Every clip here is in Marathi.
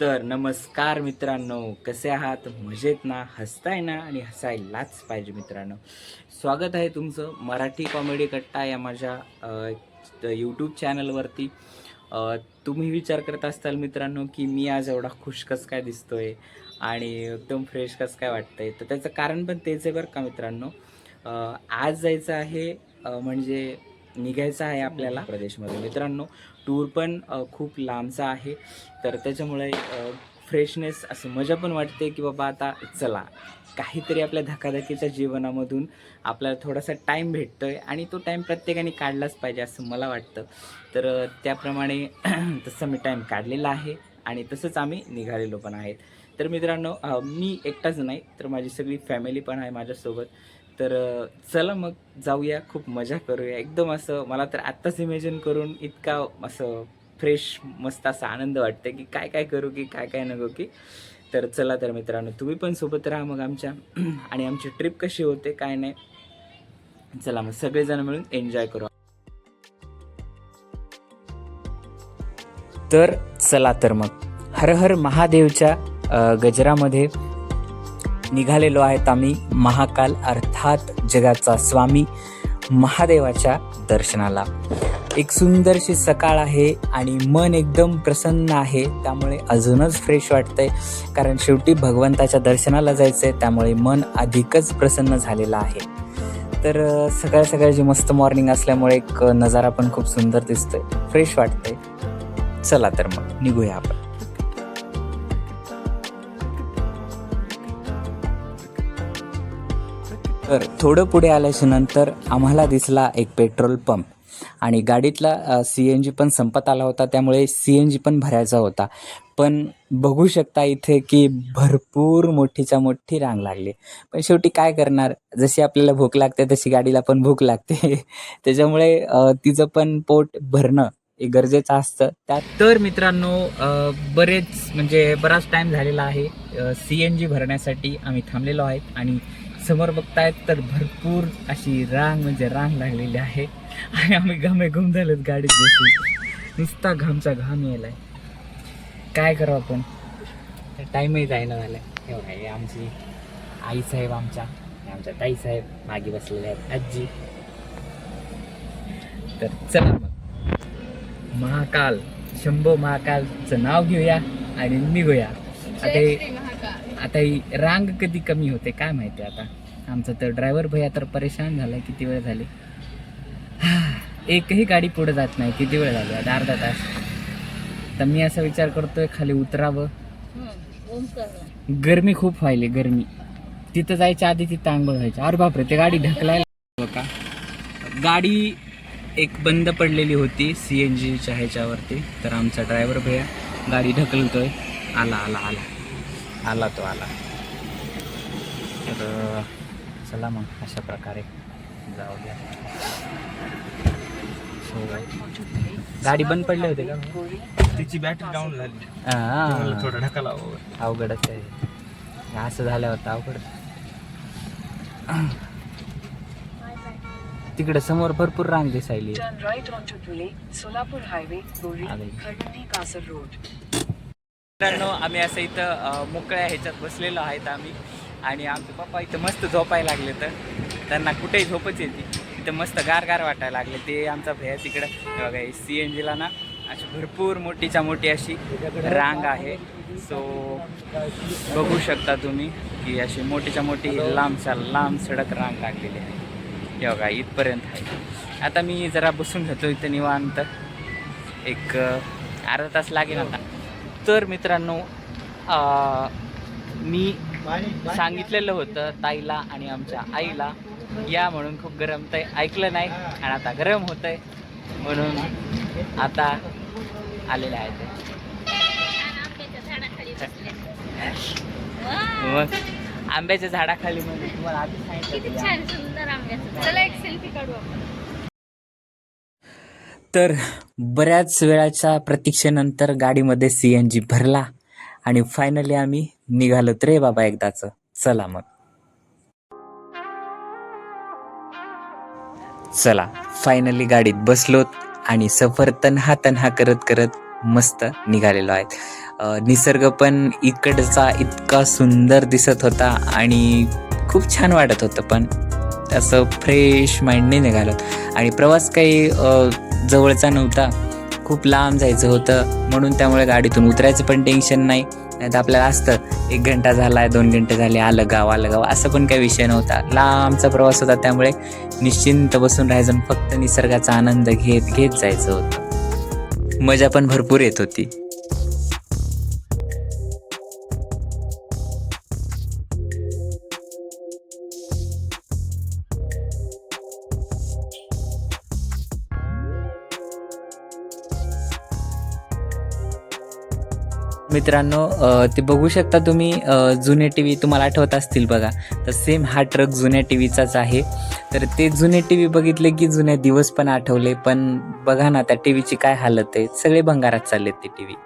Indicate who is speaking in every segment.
Speaker 1: तर नमस्कार मित्रांनो कसे आहात? मजेत ना? हसताय ना? आणि हसायलाच पाहिजे मित्रांनो. स्वागत आहे तुमचं मराठी कॉमेडी कट्टा या माझ्या यूट्यूब चॅनलवरती. तुम्ही विचार करत असताल मित्रांनो की मी आज एवढा खुश कस काय दिसतोय आणि एकदम फ्रेश कस काय वाटतंय? तर त्याचं कारण पण तेच आहे बरं का मित्रांनो. आज जायचं आहे म्हणजे निघायचं आहे आपल्याला प्रदेशमध्ये मित्रांनो. टूर पण खूप लांबचा आहे. तर त्याच्यामुळे फ्रेशनेस असं मजा पण वाटते की बाबा आता चला. काहीतरी आपल्या धकाधकीच्या जीवनामधून आपल्याला थोडासा टाईम भेटतो आहे आणि तो टाईम प्रत्येकाने काढलाच पाहिजे असं मला वाटतं. तर त्याप्रमाणे तसं मी टाईम काढलेला आहे आणि तसंच आम्ही निघालेलो पण आहेत. तर मित्रांनो मी एकटाच नाही तर माझी सगळी फॅमिली पण आहे माझ्यासोबत. तर चला मग जाऊया खूप मजा करूया. एकदम असं मला तर आत्ताच इमेजिन करून इतका असं फ्रेश मस्त असा आनंद वाटतं की काय काय करू की काय काय नको की. तर चला तर मित्रांनो तुम्ही पण सोबत राहा मग आमच्या. आणि आमची ट्रिप कशी होते काय नाही. चला मग सगळेजण मिळून एन्जॉय करू. तर चला तर मग हर हर महादेवच्या गजरामध्ये निघालेलो आहेत आम्ही महाकाल अर्थात जगाचा स्वामी महादेवाच्या दर्शनाला. एक सुंदरशी सकाळ आहे आणि मन एकदम प्रसन्न आहे त्यामुळे अजूनच फ्रेश वाटतंय. कारण शेवटी भगवंताच्या दर्शनाला जायचं आहे त्यामुळे मन अधिकच प्रसन्न झालेलं आहे. तर सकाळ सकाळची मस्त मॉर्निंग असल्यामुळे एक नजारा पण खूप सुंदर दिसतोय. फ्रेश वाटतंय. चला तर मग निघूया आपण. तर थोडं पुढे आल्याच्यानंतर आम्हाला दिसला एक पेट्रोल पंप. आणि गाडीतला सी एन जी पण संपत आला होता त्यामुळे सी एन जी पण भरायचा होता. पण बघू शकता इथे की भरपूर मोठीच्या मोठी रांग लागली. पण शेवटी काय करणार? जशी आपल्याला भूक लागते तशी गाडीला पण भूक लागते. त्याच्यामुळे तिचं पण पोट भरणं हे गरजेचं असतं. त्यात तर मित्रांनो बरेच म्हणजे बराच टाईम झालेला आहे सी एन जी भरण्यासाठी आम्ही थांबलेलो आहेत आणि समोर बघतायत तर भरपूर अशी रांग म्हणजे रांग लागलेली आहे. आणि आम्ही घामे घुम झालोत गाडीत बसून. नुसता घामचा घाम यायलाय. काय करू आपण? टाईमही जायला झालाय. एवढा हे आमची आई साहेब आमच्या हे आमच्या ताई साहेब मागे बसलेले आहेत. आजी. तर चला मग. महाकाल शंभो महाकालचं नाव घेऊया आणि निघूया. आता हे- आता ही रांग कधी कमी होते काय माहिती आता? आमचा तर ड्रायव्हर भैया तर परेशान झालाय किती वेळ झाले? एकही गाडी पुढे जात नाही किती वेळ झाली? आता अर्धा तास. तर मी असा विचार करतोय खाली उतरावं. गर्मी खूप व्हायली गर्मी. तिथं जायच्या आधी तिथं आंघोळ व्हायची. अरे बापरे ते गाडी ढकलायला का? गाडी एक बंद पडलेली होती सी एन जीच्या ह्याच्यावरती. तर आमचा ड्रायव्हर भैया गाडी ढकलतोय. आला आला आला. आला तो आला. तर चला मग अशा प्रकारे जाऊ द्या So, गाडी बंद पडली होती का?
Speaker 2: तिची बॅटरी डाऊन झाली.
Speaker 1: हा,
Speaker 2: थोडं ढकला
Speaker 1: अवघडच आहे. असं झालं होतं अवघड तिकडे समोर भरपूर रांग दिसायली
Speaker 3: Turn right onto Dhule,
Speaker 1: मित्रांनो आम्ही असं इथं मोकळ्या ह्याच्यात बसलेलो आहेत आम्ही. आणि आमचे पप्पा इथं मस्त झोपायला लागले तर. त्यांना कुठेही झोपच येते इथं मस्त गार गार वाटायला लागले. ते आमचा भैया तिकडं बघा सी एन जीला ना अशी भरपूर मोठीच्या मोठी अशी रांग आहे. सो बघू शकता तुम्ही की अशी मोठीच्या मोठी लांबच्या लांब सडक रांग लागलेली आहे. हे बघा इथपर्यंत आहे. आता मी जरा बसून घेतो इथं निवांत. एक अर्धा तास लागेल आता. तर मित्रांनो मी सांगितलेलं होतं ताईला आणि आमच्या आईला. या म्हणून खूप गरम तर ऐकलं नाही आणि आता गरम होत आहे म्हणून आता आलेले आहेत मग आंब्याच्या झाडाखाली म्हणजे तुम्हाला आधी
Speaker 4: किती
Speaker 1: सांगितलं
Speaker 4: छान सुंदर आंब्याचं. चला एक सेल्फी काढू आपण.
Speaker 1: तर बऱ्याच वेळाच्या प्रतीक्षेनंतर गाडीमध्ये सी एन जी भरला आणि फायनली आम्ही निघालो रे बाबा एकदाच. चला मग. चला फायनली गाडीत बसलोत आणि सफर तन्हा तन्हा करत करत मस्त निघालेलो आहेत निसर्ग पण इकडचा इतका सुंदर दिसत होता आणि खूप छान वाटत होतं पण. असं फ्रेश माइंडने निघालो आणि प्रवास काही जवळचा नव्हता. खूप लांब जायचं होतं. म्हणून त्यामुळे गाडीतून उतरायचं पण टेन्शन नाही. नाही तर आपल्याला असतं एक घंटा झाला आहे दोन घंटे झाले आलं गाव आलं गाव असं पण काही विषय नव्हता. लांबचा प्रवास होता त्यामुळे निश्चिंत बसून राहायचं आणि फक्त निसर्गाचा आनंद घेत घेत जायचं होतं. मजा पण भरपूर येत होती. मित्रांनो ते बघू शकता तुम्ही जुने टी व्ही तुम्हाला आठवत असतील बघा. तर सेम हा ट्रक जुन्या टी व्हीचाच आहे. तर ते जुने टी व्ही बघितले की जुने दिवस पण आठवले पण बघा ना त्या टी व्हीची काय हालत आहे. सगळे भंगारात चाललेत ते टी व्ही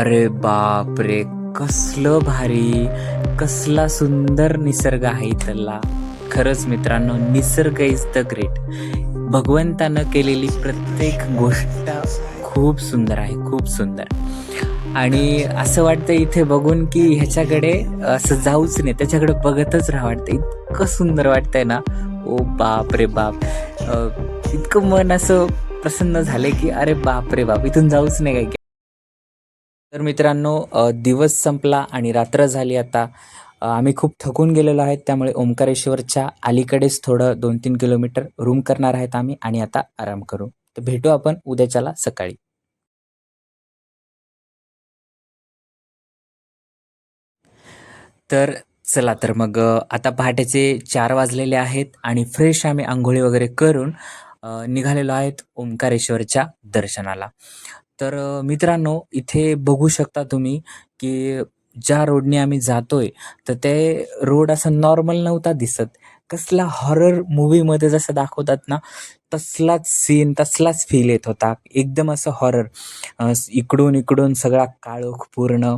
Speaker 1: अरे बाप रे कसलं भारी. कसला सुंदर निसर्ग आहे इथला. खरंच मित्रांनो निसर्ग इज द ग्रेट भगवंतानं केलेली प्रत्येक गोष्ट खूप सुंदर आहे खूप सुंदर. आणि असं वाटतं इथे बघून की ह्याच्याकडे असं जाऊच नाही त्याच्याकडे बघतच राहा वाटतं. इतकं सुंदर वाटतंय ना. ओ बाप. रे बाप इतकं मन असं प्रसन्न झालंय की अरे बाप रे बाप इथून जाऊच नाही काय. तर मित्रांनो दिवस संपला आणि रात्र झाली आता. आम्ही खूप थकून गेलेलो आहेत त्यामुळे ओंकारेश्वरच्या अलीकडेच थोडं दोन तीन किलोमीटर रूम करणार आहेत आम्ही आणि आता आराम करू. तर भेटू आपण उद्याच्याला सकाळी. तर चला तर मग आता पहाटेचे चार वाजलेले आहेत आणि फ्रेश आम्ही आंघोळी वगैरे करून निघालेलो आहेत ओंकारेश्वरच्या दर्शनाला. तर मित्रांनो इथे बघू शकता तुम्ही की ज्या रोडने आम्ही जातोय तर ते रोड असं नॉर्मल नव्हता दिसत. कसला हॉरर मूवीमध्ये जसं दाखवतात ना तसलाच सीन तसलाच फील येत होता. एकदम असं हॉरर इकडून इकडून सगळा काळोख पूर्ण.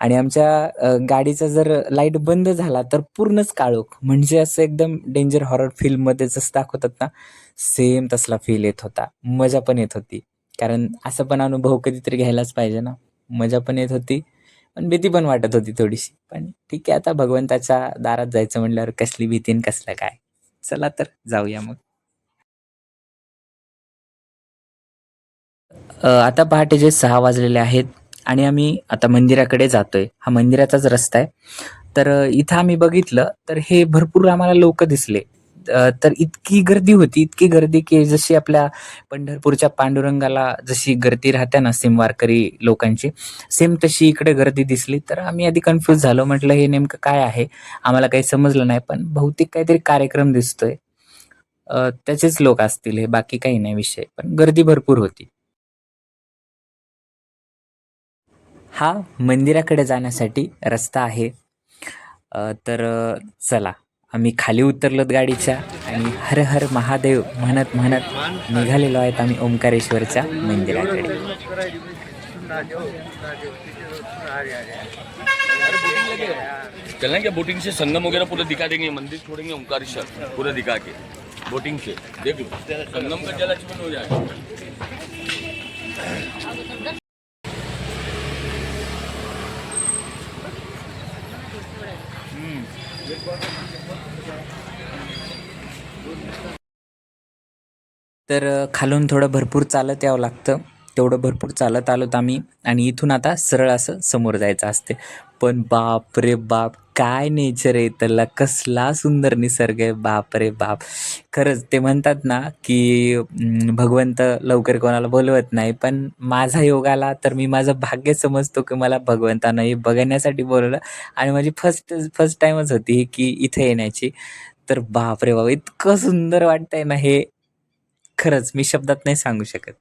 Speaker 1: आणि आमच्या गाडीचा जर लाइट बंद झाला तर पूर्णच काळोख. म्हणजे असं एकदम डेंजर हॉरर फिल्ममध्ये जसं दाखवतात ना सेम तसला फील येत होता. मजा पण येत होती. कारण असं पण अनुभव कधीतरी घ्यायलाच पाहिजे ना. मजा पण येत होती. पण भीती पण वाटत होती थोडीशी. पण ठीक आहे आता भगवंताच्या दारात जायचं म्हटल्यावर कसली भीती आणि कसलं काय? चला तर जाऊया मग. आता पहाटे जे सहा वाजलेले आहेत आणि आम्ही आता मंदिराकडे जातोय. हा मंदिराचाच रस्ता आहे. तर इथं आम्ही बघितलं तर हे भरपूर आम्हाला लोक दिसले. तर इतकी गर्दी होती इतकी गर्दी की जशी आपल्या पंढरपूरच्या पांडुरंगाला जशी गर्दी राहते ना सेम वारकरी लोकांची सेम तशी इकडे गर्दी दिसली. तर आम्ही आधी कन्फ्यूज झालो म्हटलं हे नेमकं काय आहे? आम्हाला काही समजलं नाही पण बहुतेक काहीतरी कार्यक्रम दिसतोय. त्याचेच लोक असतील हे बाकी काही नाही विषय पण गर्दी भरपूर होती. हा मंदिराकडे जाण्यासाठी रस्ता आहे. तर चला. आम्ही खाली उतरलोत गाडीच्या आणि हर हर महादेव म्हणत म्हणत निघालेलो आहेत आम्ही ओंकारेश्वरच्या मंदिराकडे.
Speaker 2: चलेंगे क्या बोटिंग से संगम वगैरह पूरा दिखा देंगे मंदिर छोड़ेंगे ओंकारेश्वर पूरा दिखा के। बोटिंग से देख लो। संगम का जल लक्ष्मण हो जाएगा।
Speaker 1: तर खालून थोडं भरपूर चालत यावं लागतं. तेवढं भरपूर चालत आलोत आम्ही आणि इथून आता सरळ असं समोर जायचं असते. पण बाप रे बाप काय नेचर आहे त्याला कसला सुंदर निसर्ग आहे. बाप रे बाप. खरंच ते म्हणतात ना की भगवंत लवकर कोणाला बोलवत नाही. पण माझा योग आला तर मी माझं भाग्य समजतो की मला भगवंतानं हे बघण्यासाठी बोलवलं. आणि माझी फर्स्ट फर्स्ट टाईमच होती की इथे येण्याची. तर बाप रे बाप इतकं सुंदर वाटतंय ना हे. खरंच मी शब्दात नाही सांगू शकत.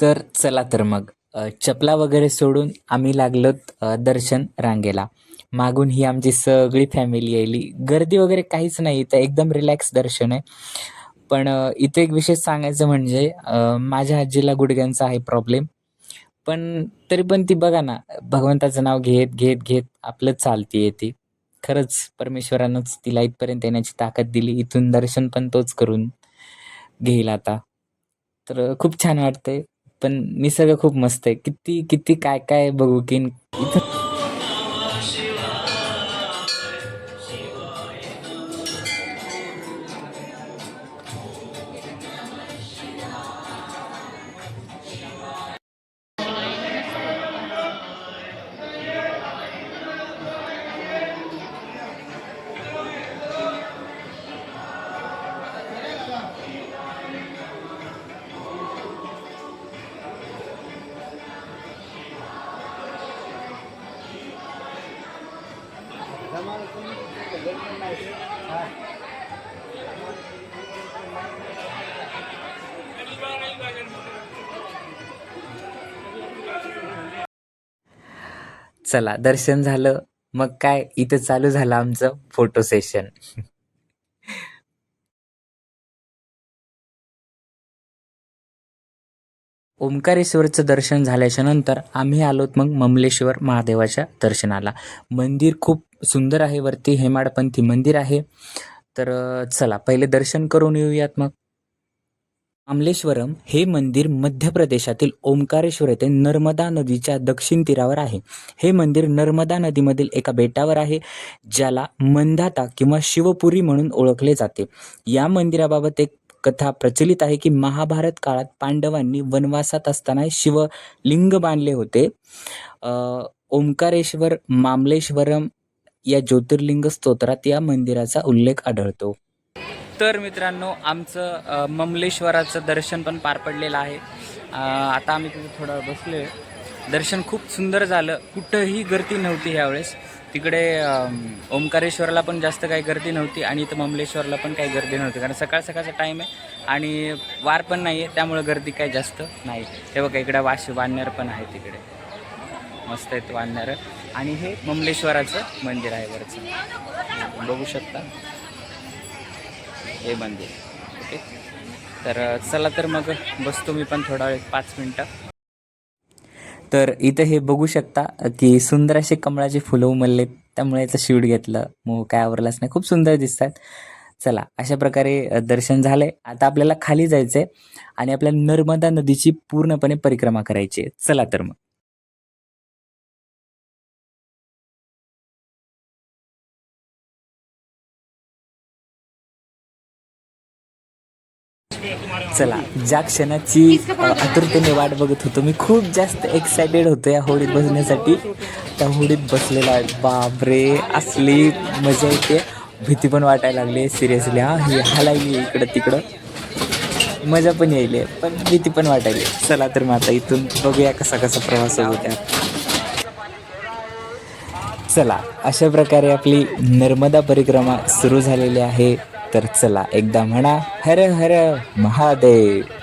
Speaker 1: तर चला तर मग. चपला वगैरे सोडून आम्ही लागलोत दर्शन रांगेला. मागून ही आमची सगळी फॅमिली यायली. गर्दी वगैरे काहीच नाही इथं एकदम रिलॅक्स दर्शन आहे. पण इथे एक विशेष सांगायचं म्हणजे माझ्या आजीला गुडघ्यांचा आहे प्रॉब्लेम पण तरी पण ती बघा ना भगवंताचं नाव घेत घेत घेत आपलं चालतीये ती. खरंच परमेश्वरानंच तिला इथपर्यंत येण्याची ताकद दिली. इथून दर्शन पण तोच करून घेईल आता. तर खूप छान वाटतंय. पण निसर्ग खूप मस्त आहे. किती किती काय काय बघू की इथं चला दर्शन झालं. मग काय? इथं चालू झालं आमचं फोटो सेशन ओंकारेश्वरचं दर्शन झाल्याच्यानंतर आम्ही आलोत मग ममलेश्वर महादेवाच्या दर्शनाला. मंदिर खूप सुंदर आहे वरती हेमाडपंथी मंदिर आहे. तर चला पहिले दर्शन करून येऊयात मग. मामलेश्वरम हे मंदिर मध्य प्रदेशातील ओंकारेश्वर येथे नर्मदा नदीच्या दक्षिण तीरावर आहे. हे मंदिर नर्मदा नदीमधील एका बेटावर आहे ज्याला मंदाता किंवा शिवपुरी म्हणून ओळखले जाते. या मंदिराबाबत एक कथा प्रचलित आहे की महाभारत काळात पांडवांनी वनवासात असताना शिवलिंग बांधले होते. ओंकारेश्वर मामलेश्वरम या ज्योतिर्लिंग स्तोत्रात या मंदिराचा उल्लेख आढळतो. तर मित्रांनो आमचं ममलेश्वराचं दर्शन पण पार पडलेलं आहे. आता आम्ही तिथे थोडं बसलो दर्शन खूप सुंदर झालं. कुठंही गर्दी नव्हती ह्यावेळेस. तिकडे ओंकारेश्वरला पण जास्त काही गर्दी नव्हती आणि इथं ममलेश्वरला पण काही गर्दी नव्हती. कारण सकाळ सकाळचा टाईम आहे आणि वार पण नाही आहे त्यामुळं गर्दी काही जास्त नाही. हे बघा इकडे वाश वानर पण आहे तिकडे. मस्त आहेत वानर. आणि हे ममलेश्वराचं मंदिर आहे वरचं. बघू शकता. हे मंदिर ओके. तर चला तर मग बसतो मी पण थोडा वेळ पाच मिनटं. तर इथं हे बघू शकता की सुंदर असे कमळाचे फुलं उमलले त्यामुळे याचं शूट घेतलं. मग काय आवरलाच नाही खूप सुंदर दिसतात. चला अशा प्रकारे दर्शन झालंय. आता आपल्याला खाली जायचंय आणि आपल्याला नर्मदा नदीची पूर्णपणे परिक्रमा करायची आहे. चला तर मग. चला ज्या क्षणाची आतुरतेने वाट बघत होतो मी खूप जास्त एक्सायटेड होतो या होडीत बसण्यासाठी. त्या होडीत बसलेला आहे बापरे असली मजा येते. भीती पण वाटायला लागली सिरियसली हा ही हालायली इकडं तिकडं. मजा पण यायली पण भीती पण वाटायली. चला तर मग आता इथून बघूया कसा कसा प्रवास होत्या चला अशा प्रकारे आपली नर्मदा परिक्रमा सुरू झालेली आहे. तर चला एकदा म्हणा हर हर महादेव.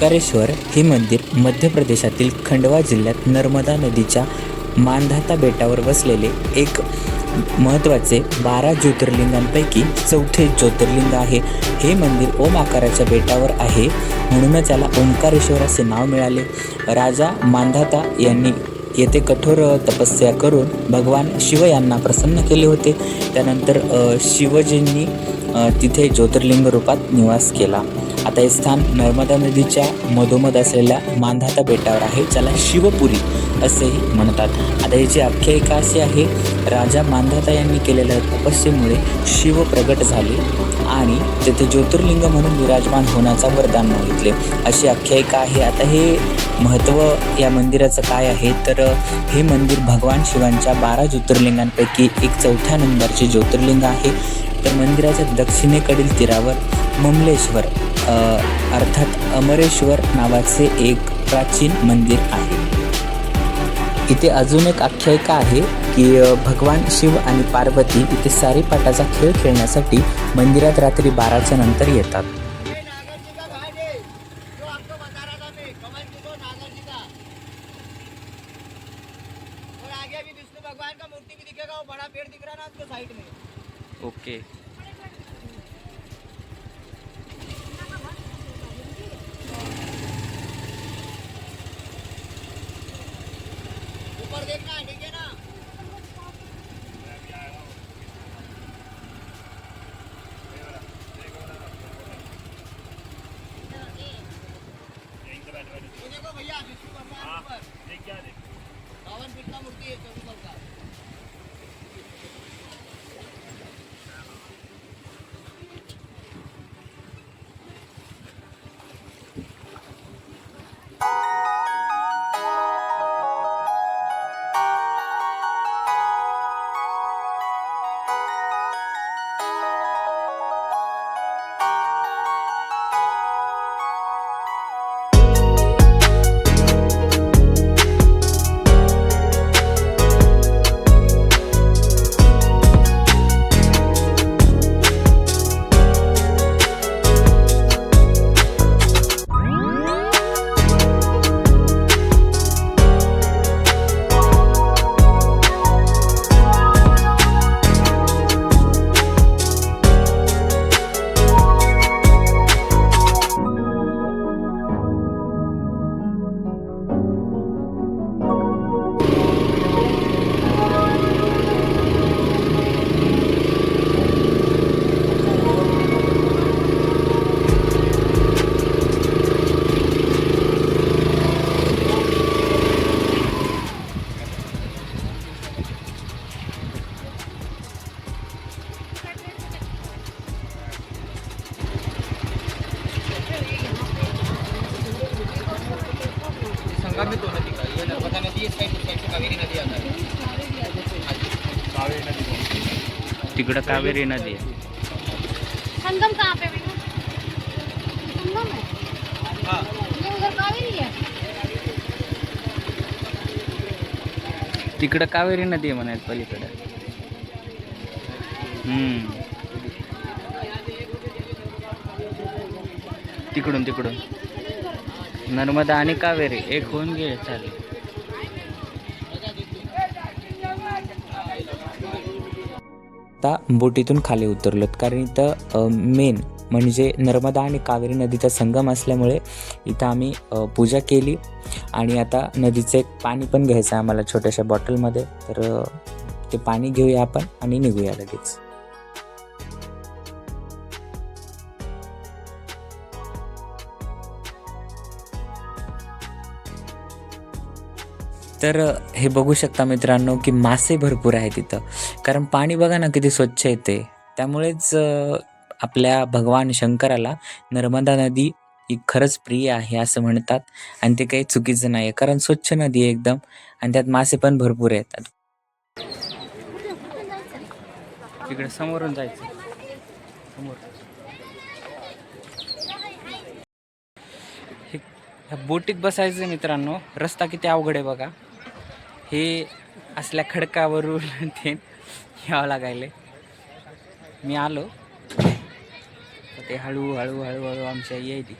Speaker 1: ओंकारेश्वर हे मंदिर मध्य प्रदेशातील खंडवा जिल्ह्यात नर्मदा नदीच्या मानधाता बेटावर वसलेले एक महत्त्वाचे बारा ज्योतिर्लिंगांपैकी चौथे ज्योतिर्लिंग आहे. हे मंदिर ओम आकाराच्या बेटावर आहे. म्हणूनच याला ओंकारेश्वर असे नाव मिळाले. राजा मानधाता यांनी येथे कठोर तपस्या करून भगवान शिव यांना प्रसन्न केले होते. त्यानंतर शिवजींनी तिथे ज्योतिर्लिंग रूपात निवास केला. आता हे स्थान नर्मदा नदीच्या मधोमध असलेल्या मांधाता बेटावर आहे ज्याला शिवपुरी असेही म्हणतात. आता याची आख्यायिका अशी आहे राजा मांधाता यांनी केलेल्या तपस्येमुळे शिव प्रगट झाले आणि तेथे ज्योतिर्लिंग म्हणून विराजमान होण्याचा वरदान मागितले. अशी आख्यायिका आहे. आता हे महत्त्व या मंदिराचं काय आहे? तर हे मंदिर भगवान शिवांच्या बारा ज्योतिर्लिंगांपैकी एक चौथ्या नंबरचे ज्योतिर्लिंग आहे. तर मंदिराच्या दक्षिणेकडील तीरावर ममलेश्वर अर्थात अमरेश्वर नावाचे एक प्राचीन मंदिर आहे. इथे अजून एक आख्यायिका आहे की भगवान शिव आणि पार्वती इथे सारीपाटाचा खेळ खेळण्यासाठी मंदिरात रात्री बाराच्या नंतर येतात.
Speaker 5: porque... का दो नदी का ये नर्मदा नदी इस साइड साइड से कावेरी नदी आता है
Speaker 1: तिकडं कावेरी नदी आहे.
Speaker 4: संगम कहाँ पे भैया संगम है?
Speaker 5: हाँ.
Speaker 4: ये उधर कावेरी है?
Speaker 1: तिकडं कावेरी नदी आहे म्हणायचं पलीकडे. हम्म. तिकडून तिकडून. नर्मदा आणि कावेरी एक होऊन गेले चालेल. आता बोटीतून खाली उतरलोत कारण इथं मेन म्हणजे नर्मदा आणि कावेरी नदीचा संगम असल्यामुळे इथं आम्ही पूजा केली. आणि आता नदीचं एक पाणी पण घ्यायचं आहे आम्हाला छोट्याशा बॉटलमध्ये तर ते पाणी घेऊया आपण आणि निघूया लगेच. तर हे बघू शकता मित्रांनो की मासे भरपूर आहेत तिथं कारण पाणी बघा ना किती स्वच्छ येते त्यामुळेच आपल्या भगवान शंकराला नर्मदा नदी ही खरंच प्रिय आहे असं म्हणतात. आणि ते काही चुकीचं नाही आहे कारण स्वच्छ नदी आहे एकदम. आणि त्यात मासे पण भरपूर येतात तिकडे समोरून जायचं. समोर ह्या बोटीत बसायचं मित्रांनो. रस्ता किती अवघड आहे बघा. हे असल्या खडकावरून ते यावं लागायले. मी आलो. ते हळू हळू हळूहळू आमच्या येईल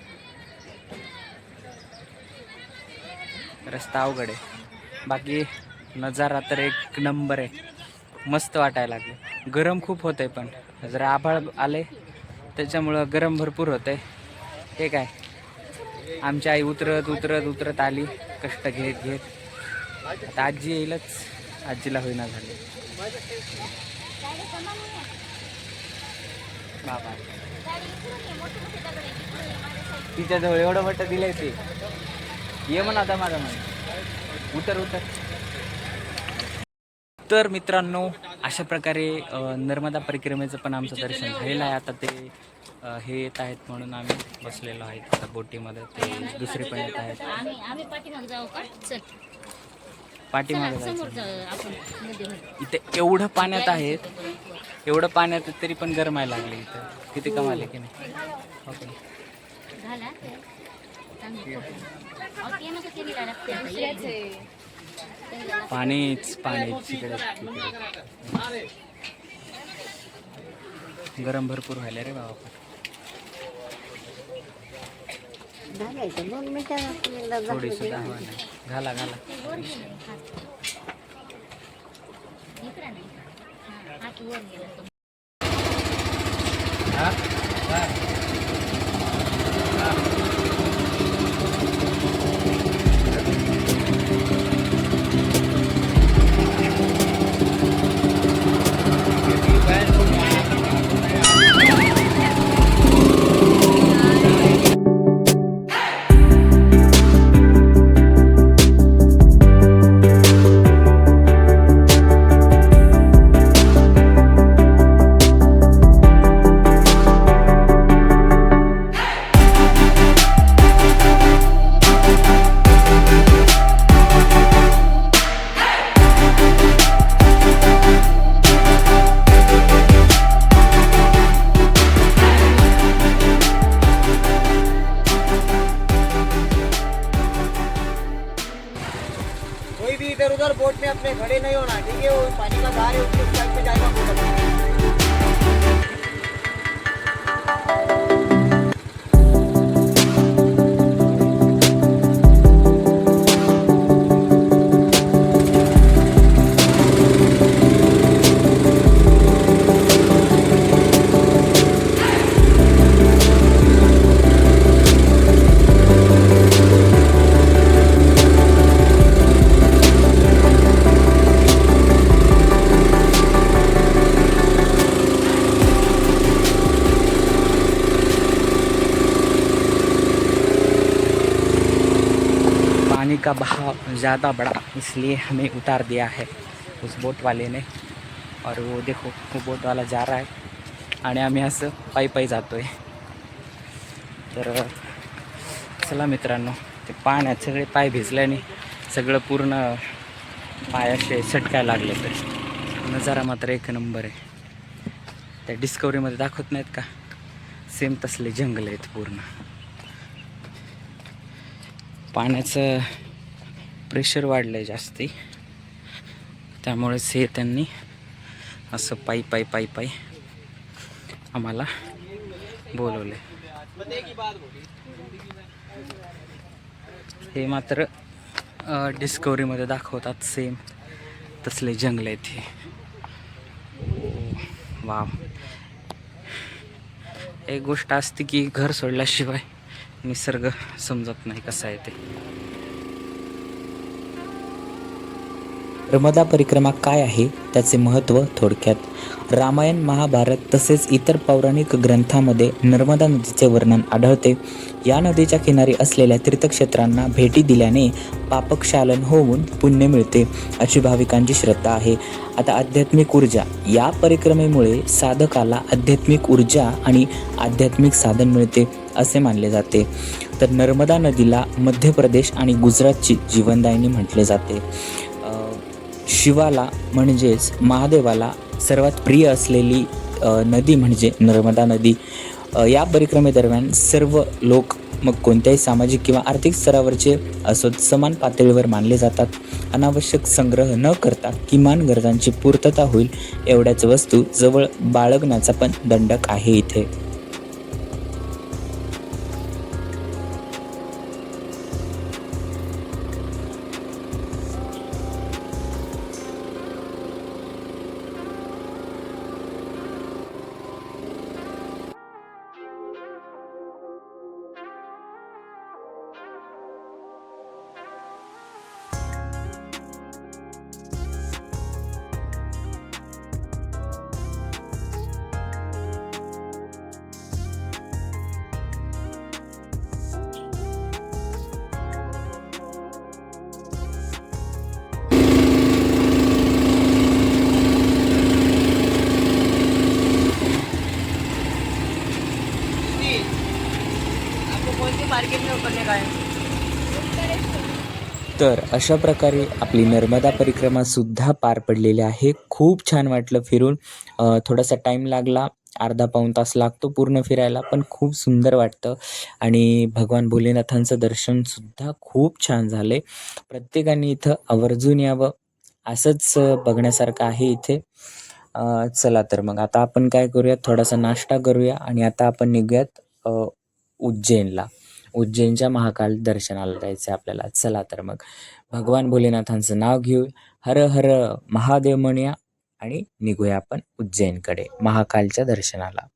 Speaker 1: रस्ता अवघड आहे. बाकी नजारा तर एक नंबर आहे. मस्त वाटायला लागले. गरम खूप होत आहे पण. जरा आभाळ आले त्याच्यामुळं गरम भरपूर होत आहे हे काय? आमची आई उतरत उतरत उतरत आली. कष्ट घेत घेत. आता आजी येईलच. आजीला होईना झाले. बाबा. तिच्या जवळ एवढं मोठं दिलंय ते. ये म्हणा आता माझा म्हण. उतर उतर. तर मित्रांनो अशा प्रकारे नर्मदा परिक्रमेचं पण आमचं दर्शन झालेलं आहे. आता ते हे येत आहेत म्हणून आम्ही बसलेलो आहेत. आता बोटीमध्ये ते दुसरे पण येत आहेत.
Speaker 4: पाठीमाग
Speaker 1: जायचं. इथे एवढं पाण्यात आहेत एवढं पाण्यात तरी पण गरमायला लागले इथं. किती कमाले की नाही? हो की नाही?
Speaker 4: झाला चांगली photo. अहो, ते नको ते लिहायला लागते आता. ते लिहायला
Speaker 1: पाणीच पाणी तिकडे तिकडे. गरम भरपूर व्हायला रे बाबा. थोडी सुद्धा
Speaker 5: ગાલા
Speaker 1: ગાલા. હા હા. ज़्यादा बड़ा इसलिए हमें उतार दिया है उस बोट वाले ने। और वो देखो वो बोट वाला जा रहा आहे आणि आम्ही असं पायी पायी जातो आहे तर चला मित्रांनो ते पाण्यात सगळे पाय भिजल्याने सगळं पूर्ण पाय असे लागले तर. नजारा मात्र एक नंबर आहे. त्या डिस्कवरीमध्ये दाखवत नाहीत का? सेम तसले जंगल आहेत पूर्ण. पाण्याचं प्रेशर वाढलं आहे जास्ती. त्यामुळेच हे त्यांनी असं पायी पायी पायी पायी आम्हाला बोलवले हे मात्र डिस्कवरीमध्ये दाखवतात सेम तसले जंगल आहेत हे. वाव. एक गोष्ट असते की घर सोडल्याशिवाय निसर्ग समजत नाही कसं आहे ते.
Speaker 6: नर्मदा परिक्रमा काय आहे त्याचे महत्त्व थोडक्यात. रामायण महाभारत तसेच इतर पौराणिक ग्रंथामध्ये नर्मदा नदीचे वर्णन आढळते. या नदीच्या किनारी असलेल्या तीर्थक्षेत्रांना भेटी दिल्याने पापक्षालन होऊन पुण्य मिळते अशी भाविकांची श्रद्धा आहे. आता आध्यात्मिक ऊर्जा या परिक्रमेमुळे साधकाला आध्यात्मिक ऊर्जा आणि आध्यात्मिक साधन मिळते असे मानले जाते. तर नर्मदा नदीला मध्य प्रदेश आणि गुजरातची जीवनदायिनी म्हटले जाते. शिवाला म्हणजेच महादेवाला सर्वात प्रिय असलेली नदी म्हणजे नर्मदा नदी. या परिक्रमेदरम्यान सर्व लोक मग कोणत्याही सामाजिक किंवा आर्थिक स्तरावरचे असोत समान पातळीवर मानले जातात. अनावश्यक संग्रह न करता किमान गरजांची पूर्तता होईल एवढ्याच वस्तू जवळ बाळगण्याचा पण दंडक आहे इथे.
Speaker 5: कोणती मार्केट में उतरने का
Speaker 1: तर अशा प्रकारे आपली नर्मदा परिक्रमा सुद्धा पार पडलेली आहे. खूप छान वाटलं फिरून. थोडासा टाईम लागला. अर्धा पाऊण तास लागतो पूर्ण फिरायला पण खूप सुंदर वाटतं. आणि भगवान भोलेनाथांचं दर्शनसुद्धा खूप छान झालं आहे प्रत्येकाने इथं आवर्जून यावं. असंच बघण्यासारखं आहे इथे. चला तर मग आता आपण काय करूयात थोडासा नाश्ता करूया आणि आता आपण निघूयात उज्जैनला. उज्जैनच्या महाकाल दर्शनाला जायचं आहे आपल्याला. चला तर मग. भगवान भोलेनाथांचं नाव घेऊ हर हर महादेव म्हणूया आणि निघूया आपण उज्जैनकडे महाकालच्या दर्शनाला.